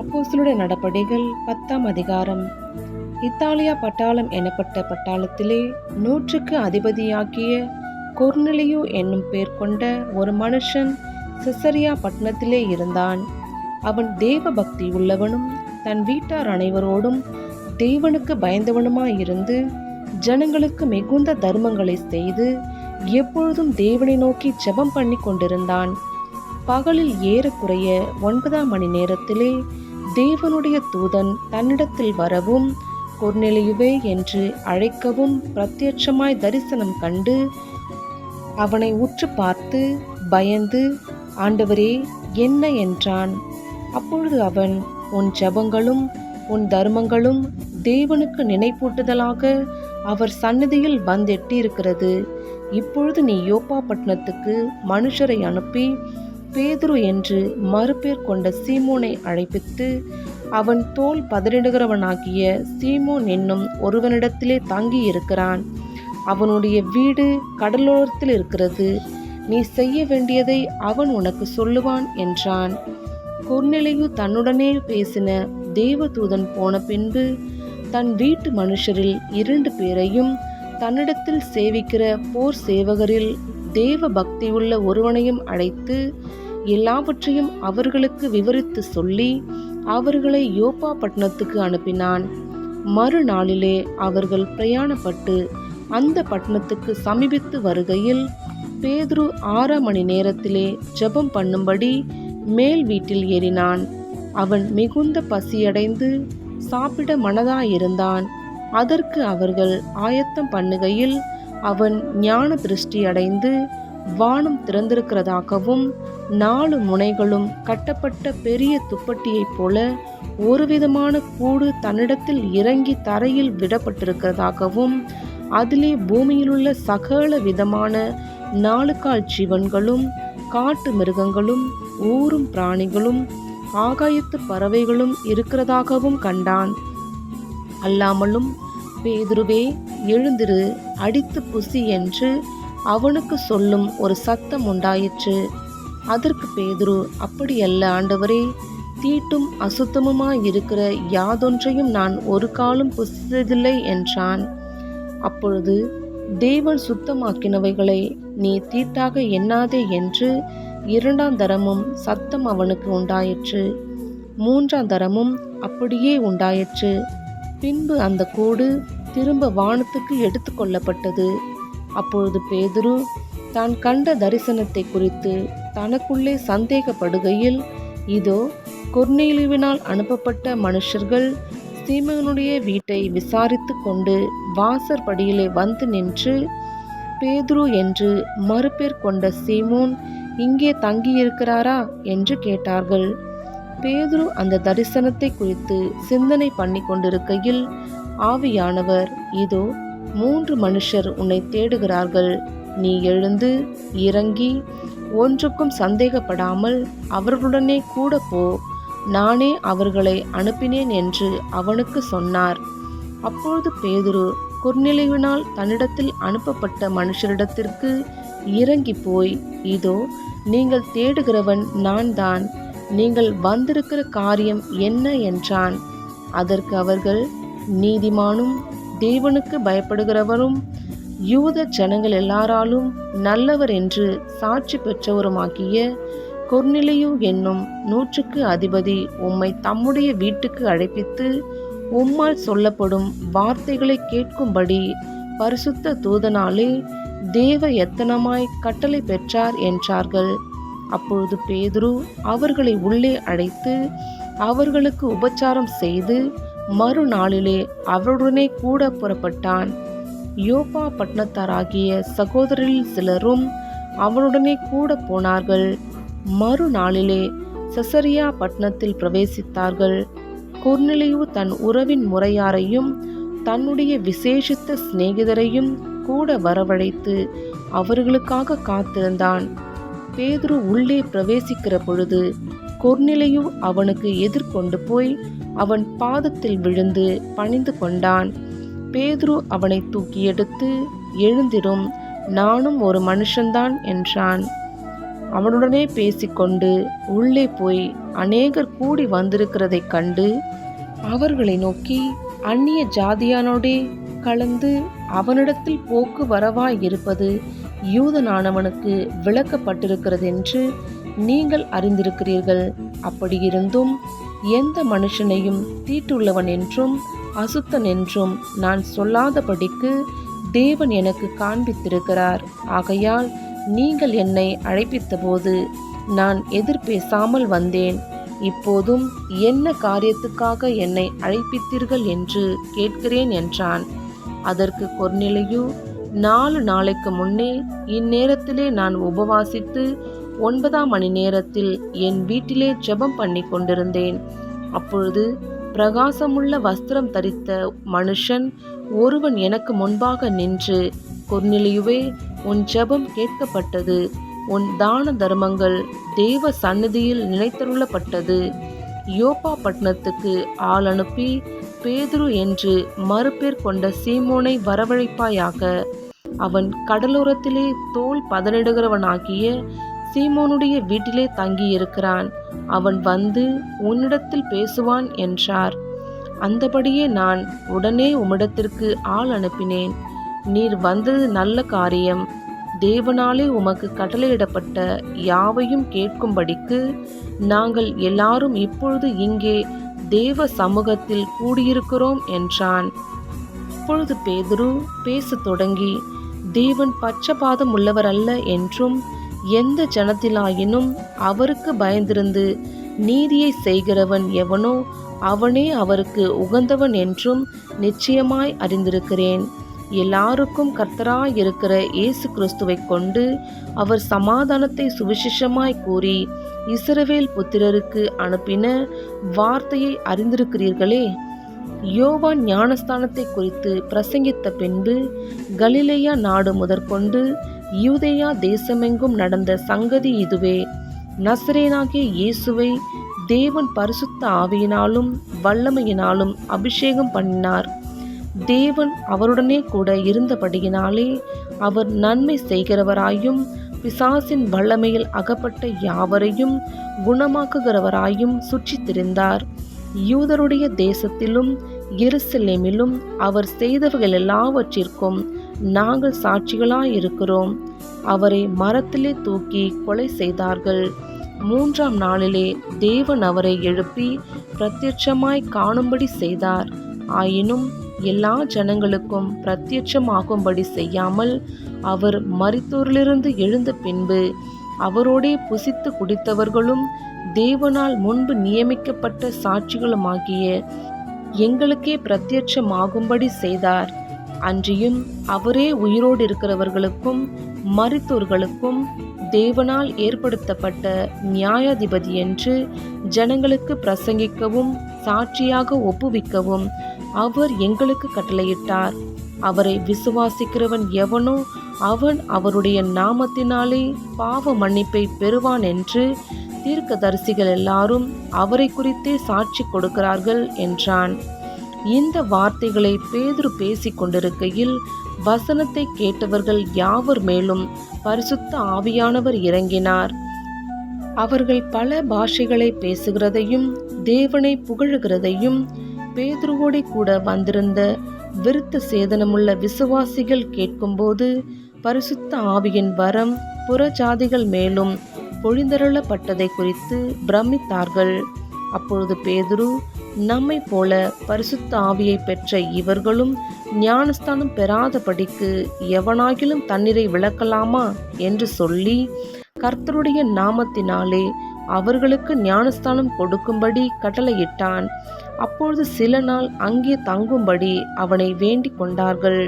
அப்போஸ்தலருடைய நடபடிகள் பத்தாம் அதிகாரம். இத்தாலியா பட்டாளம் எனப்பட்ட பட்டாளத்திலே நூற்றுக்கு அதிபதியாகிய கொர்நெலியு என்னும் பேர் கொண்ட ஒரு மனுஷன் சிசரியா பட்டணத்திலே இருந்தான். அவன் தேவ பக்தி உள்ளவனும் தன் வீட்டார் அனைவரோடும் தேவனுக்கு பயந்தவனுமாயிருந்து ஜனங்களுக்கு மிகுந்த தர்மங்களை செய்து எப்பொழுதும் தேவனை நோக்கி ஜெபம் பண்ணி கொண்டிருந்தான். பகலில் ஏறக்குறைய ஒன்பதாம் மணி நேரத்திலே தேவனுடைய தூதன் தன்னிடத்தில் வரவும் கொர்நெலியுவே என்று அழைக்கவும் பிரத்யட்சமாய் தரிசனம் கண்டு அவனை உற்று பார்த்து பயந்து ஆண்டவரே என்ன என்றான்? அப்பொழுது அவன் உன் ஜெபங்களும் உன் தர்மங்களும் தேவனுக்கு நினைப்பூட்டுதலாக அவர் சந்நிதியில் வந்தெட்டியிருக்கிறது இப்பொழுது நீ யோப்பா பட்டணத்துக்கு மனுஷரை அனுப்பி பேதுரு என்று மறுபேர் கொண்ட சீமோனை அழைப்பித்து அவன் தோல் பதறிடுகிறவனாகிய சீமோன் என்னும் ஒருவனிடத்திலே தங்கி இருக்கிறான் அவனுடைய வீடு கடலோரத்தில் இருக்கிறது. நீ செய்ய வேண்டியதை அவன் உனக்கு சொல்லுவான் என்றான். கொர்நெலியு தன்னுடனே பேசின தேவதூதன் போன பின்பு தன் வீட்டு மனுஷரில் இரண்டு பேரையும் தன்னிடத்தில் சேவிக்கிற போர் சேவகரில் தேவ பக்தியுள்ள ஒருவனையும் அழைத்து எல்லாவற்றையும் அவர்களுக்கு விவரித்து சொல்லி அவர்களை யோப்பா பட்டணத்துக்கு அனுப்பினான். மறுநாளிலே அவர்கள் பிரயாணப்பட்டு அந்த பட்டணத்துக்கு சமீபித்து வருகையில் பேதுரு ஆறாம் மணி நேரத்திலே ஜெபம் பண்ணும்படி மேல் வீட்டில் ஏறினான். அவன் மிகுந்த பசியடைந்து சாப்பிட மனதாயிருந்தான். அதற்கு அவர்கள் ஆயத்தம் பண்ணுகையில் அவன் ஞான திருஷ்டி அடைந்து வானம் திறந்திருக்கிறதாகவும் நாலு முனைகளும் கட்டப்பட்ட பெரிய துப்பட்டியைப் போல ஒருவிதமான கூடு தன்னிடத்தில் இறங்கி தரையில் விடப்பட்டிருக்கிறதாகவும் அதிலே பூமியிலுள்ள சகல விதமான நாலு கால் ஜீவன்களும் காட்டு மிருகங்களும் ஊரும் பிராணிகளும் ஆகாயத்து பறவைகளும் இருக்கிறதாகவும் கண்டான். அல்லாமலும் பேதுருவே எழுந்திரு அடித்து புசி என்று அவனுக்கு சொல்லும் ஒரு சத்தம் உண்டாயிற்று. அதற்கு பேதுரு அப்படியல்ல ஆண்டவரே தீட்டும் அசுத்தமுமாயிருக்கிற யாதொன்றையும் நான் ஒரு காலம் புசித்ததில்லை என்றான். அப்பொழுது தேவன் சுத்தமாக்கினவைகளை நீ தீட்டாக எண்ணாதே என்று இரண்டாம் தரமும் சத்தம் அவனுக்கு உண்டாயிற்று. மூன்றாம் தரமும் அப்படியே உண்டாயிற்று. பின்பு அந்த கோடு திரும்ப வானத்துக்கு எடுத்து கொள்ளப்பட்டது. அப்பொழுது பேதுரு தான் கண்ட தரிசனத்தை குறித்து தனக்குள்ளே சந்தேகப்படுகையில் இதோ கொர்நேலியுவினால் அனுப்பப்பட்ட மனுஷர்கள் சீமகனுடைய வீட்டை விசாரித்து கொண்டு வாசற்படியிலே வந்து நின்று பேதுரு என்று மறுபேர் கொண்ட சீமோன் இங்கே தங்கியிருக்கிறாரா? என்று கேட்டார்கள். பேதுரு அந்த தரிசனத்தை குறித்து சிந்தனை பண்ணி கொண்டிருக்கையில் ஆவியானவர் இதோ மூன்று மனுஷர் உன்னை தேடுகிறார்கள். நீ எழுந்து இறங்கி ஒன்றுக்கும் சந்தேகப்படாமல் அவர்களுடனே கூட போ. நானே அவர்களை அனுப்பினேன் என்று அவனுக்கு சொன்னார். அப்பொழுது பேதுரு குர்நிலைவினால் தன்னிடத்தில் அனுப்பப்பட்ட மனுஷரிடத்திற்கு இறங்கி போய் இதோ நீங்கள் தேடுகிறவன் நான் தான் நீங்கள் வந்திருக்கிற காரியம் என்ன என்றான். அதற்கு அவர்கள் நீதிமானும் தேவனுக்கு பயப்படுகிறவரும் யூத ஜனங்கள் எல்லாராலும் நல்லவர் என்று சாட்சி பெற்றவருமாகிய கொர்நிலையு என்னும் நூற்றுக்கு அதிபதி உம்மை தம்முடைய வீட்டுக்கு அழைப்பித்து உம்மால் சொல்லப்படும் வார்த்தைகளை கேட்கும்படி பரிசுத்த தூதனாலே தேவ எத்தனமாய் கட்டளை பெற்றார் என்றார்கள். அப்பொழுது பேதுரு அவர்களை உள்ளே அழைத்து அவர்களுக்கு உபச்சாரம் செய்து மறுநாளிலே அவருடனே கூட புறப்பட்டான். யோபா பட்டணத்தாராகிய சகோதரில் சிலரும் அவனுடனே கூட போனார்கள். மறுநாளிலே செசரியா பட்டணத்தில் பிரவேசித்தார்கள். குர்நிலையு தன் உறவின் முறையாரையும் தன்னுடைய விசேஷித்த சிநேகிதரையும் கூட வரவழைத்து அவர்களுக்காக காத்திருந்தான். பேதுரு உள்ளே பிரவேசிக்கிற பொழுது கொர்நிலையு அவனுக்கு எதிர்கொண்டு போய் அவன் பாதத்தில் விழுந்து பணிந்து கொண்டான். பேதுரு அவனை தூக்கி எடுத்து எழுந்திரும் நானும் ஒரு மனுஷன்தான் என்றான். அவனுடனே பேசிக்கொண்டு உள்ளே போய் அநேகர் கூடி வந்திருக்கிறதைக் கண்டு அவர்களை நோக்கி அந்நிய ஜாதியானோடே கலந்து அவனிடத்தில் போக்கு வரவாய் இருப்பது யூதனானவனுக்கு விளக்கப்பட்டிருக்கிறதென்று நீங்கள் அறிந்திருக்கிறீர்கள். அப்படியிருந்தும் எந்த மனுஷனையும் தீட்டுள்ளவன் என்றும் அசுத்தன் என்றும் நான் சொல்லாதபடிக்கு தேவன் எனக்கு காண்பித்திருக்கிறார். ஆகையால் நீங்கள் என்னை அழைப்பித்தபோது நான் எதிர்பேசாமல் வந்தேன். இப்போதும் என்ன காரியத்துக்காக என்னை அழைப்பித்தீர்கள் என்று கேட்கிறேன் என்றான். அதற்கு கொர்நிலையு நாலு நாளைக்கு முன்னே இந்நேரத்திலே நான் உபவாசித்து ஒன்பதாம் மணி நேரத்தில் என் வீட்டிலே ஜெபம் பண்ணி கொண்டிருந்தேன். அப்பொழுது பிரகாசமுள்ள வஸ்திரம் தரித்த மனுஷன் ஒருவன் எனக்கு முன்பாக நின்று கொர்நிலையுவே உன் ஜெபம் கேட்கப்பட்டது. உன் தான தர்மங்கள் தேவ சந்நிதியில் நினைத்தருளப்பட்டது யோபா பட்டணத்துக்கு ஆள் அனுப்பி பேதுரு என்று மறுபேர் கொண்ட சீமோனை வரவழைப்பாயாக அவன் கடலோரத்திலே தோல் பதனிடுகிறவனாகிய சீமோனுடைய வீட்டிலே தங்கியிருக்கிறான். அவன் வந்து உன்னிடத்தில் பேசுவான் என்றார். அந்தபடியே நான் உடனே உம்மிடத்திற்கு ஆள் அனுப்பினேன். நீர் வந்தது நல்ல காரியம். தேவனாலே உமக்கு கட்டளையிடப்பட்ட யாவையும் கேட்கும்படிக்கு நாங்கள் எல்லாரும் இப்பொழுது இங்கே தேவ சமூகத்தில் கூடியிருக்கிறோம் என்றான். அப்பொழுது பேதுரு பேசத் தொடங்கி தேவன் பச்சபாதம் உள்ளவர் அல்ல என்றும் எந்த ஜனத்திலாயினும் அவருக்கு பயந்திருந்து நீதியை செய்கிறவன் எவனோ அவனே அவருக்கு உகந்தவன் என்றும் நிச்சயமாய் அறிந்திருக்கிறேன். எல்லாருக்கும் கர்த்தராய் இருக்கிற இயேசு கிறிஸ்துவை கொண்டு அவர் சமாதானத்தை சுவிசேஷமாய் கூறி இஸ்ரவேல் புத்திரருக்கு அனுப்பின வார்த்தையை அறிந்திருக்கிறீர்களே. யோவான் ஞானஸ்தானத்தை குறித்து பிரசங்கித்த பின்பு கலிலேயா நாடு முதற்கொண்டு யூதேயா தேசமெங்கும் நடந்த சங்கதி இதுவே. நசரேனாகிய இயேசுவை தேவன் பரிசுத்த ஆவியினாலும் வல்லமையினாலும் அபிஷேகம் பண்ணினார். தேவன் அவருடனே கூட இருந்தபடியினாலே அவர் நன்மை செய்கிறவராயும் பிசாசின் வல்லமையில் அகப்பட்ட யாவரையும் குணமாக்குகிறவராயும் சுற்றித் திரிந்தார் யூதருடைய தேசத்திலும் எருசலேமிலும் அவர் செய்தவர்கள் எல்லாவற்றிற்கும் நாங்கள் சாட்சிகளாயிருக்கிறோம். அவரை மரத்திலே தூக்கி கொலை செய்தார்கள். மூன்றாம் நாளிலே தேவன் அவரை எழுப்பி பிரத்யட்சமாய் காணும்படி செய்தார். ஆயினும் எல்லா ஜனங்களுக்கும் பிரத்யட்சமாகும்படி செய்யாமல் அவர் மறித்தோரிலிருந்து எழுந்த பின்பு அவரோடே புசித்து குடித்தவர்களும் தேவனால் முன்பு நியமிக்கப்பட்ட சாட்சிகளுமாகிய எங்களுக்கே பிரத்யட்சமாகும்படி செய்தார். அன்றியும் அவரே உயிரோடு இருக்கிறவர்களுக்கும் மறித்தோர்களுக்கும் தேவனால் ஏற்படுத்தப்பட்ட நியாயாதிபதி என்று ஜனங்களுக்கு பிரசங்கிக்கவும் சாட்சியாக ஒப்புவிக்கவும் அவர் எங்களுக்கு கட்டளையிட்டார். அவரை விசுவாசிக்கிறவன் எவனோ அவன் அவருடைய நாமத்தினாலே பாவ மன்னிப்பை பெறுவான் என்று தீர்க்கதரிசிகள் எல்லாரும் அவரை குறித்தே சாட்சி கொடுக்கிறார்கள் என்றான். இந்த வார்த்தைகளை பேதுரு பேசிக் கொண்டிருக்கையில் வசனத்தை கேட்டவர்கள் யாவர் மேலும் பரிசுத்த ஆவியானவர் இறங்கினார். அவர்கள் பல பாஷைகளை பேசுகிறதையும் தேவனை புகழுகிறதையும் பேதுருவோடே கூட வந்திருந்த விருத்த சேதனமுள்ள விசுவாசிகள் கேட்கும்போது பரிசுத்த ஆவியின் வரம் புறஜாதிகள் மேலும் பொழிந்தருளப்பட்டதை குறித்து பிரமித்தார்கள். அப்பொழுது பேதுரு நம்மை போல பரிசுத்த ஆவியை பெற்ற இவர்களும் ஞானஸ்தானம் பெறாதபடிக்கு எவனாகிலும் தண்ணீரை விளக்கலாமா? என்று சொல்லி கர்த்தருடைய நாமத்தினாலே அவர்களுக்கு ஞானஸ்தானம் கொடுக்கும்படி கட்டளையிட்டான். அப்பொழுது சில நாள் அங்கே தங்கும்படி அவனை வேண்டிக் கொண்டார்கள்.